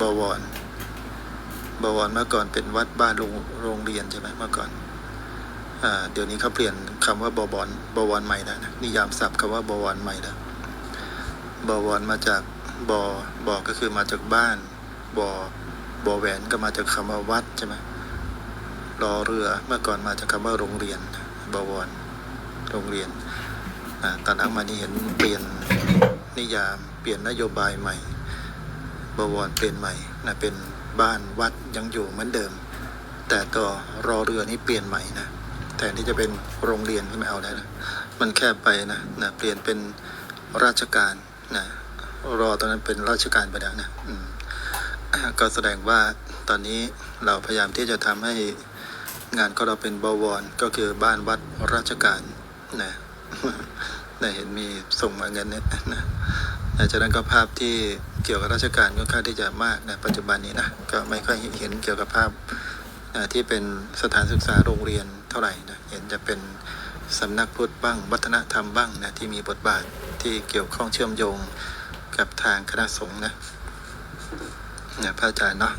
บวร บวรเมื่อก่อนเป็นวัดบ้านโรงงเรียนใช่ไหมเมื่อก่อนอเดี๋ยวนี้เขาเปลี่ยนคำว่าบวรบวรใหม่แล้วนะนิยามศัพท์คำว่าบวรใหม่แล้วบวรมาจากบอบอก็คือมาจากบ้านบอบอแหวนก็มาจากคำว่าวัดใช่ไหมรอเรือเมื่อก่อนมาจากคำว่าโรงเรียนบวรโรงเรียนอตอนหลังมานี่เห็นเปลี่ยนนิยามเปลี่ยนนโยบายใหม่ บวรเปลี่ยนใหม่นะเป็นบ้านวัดยังอยู่เหมือนเดิม แต่ต่อรอเรือนี่เปลี่ยนใหม่นะแทนที่จะเป็นโรงเรียนก็ไม่เอาแล้วนะมันแค่ไปนะนะเปลี่ยนเป็นราชการนะรอตอนนั้นเป็นราชการไปแล้วนะก็แสดงว่าตอนนี้เราพยายามที่จะทำให้งานของเราเป็นบวรก็คือบ้านวัดราชการนะนะเห็นมีส่งมาเงินเนี่ยนะ จากนั้นก็ภาพที่เกี่ยวกับราชการก็ค่อนข้างที่จะมากในะปัจจุบันนี้นะก็ไม่ค่อยเห็นเกี่ยวกับภาพที่เป็นสถานศึกษาโรงเรียนเท่าไหร่นะเห็นจะเป็นสำนักพุทธบ้าง วัฒนธรรมบ้างนะที่มีบทบาทที่เกี่ยวข้องเชื่อมโยงกับทางคณะสงฆ์นะนะพระอาจารย์เนาะ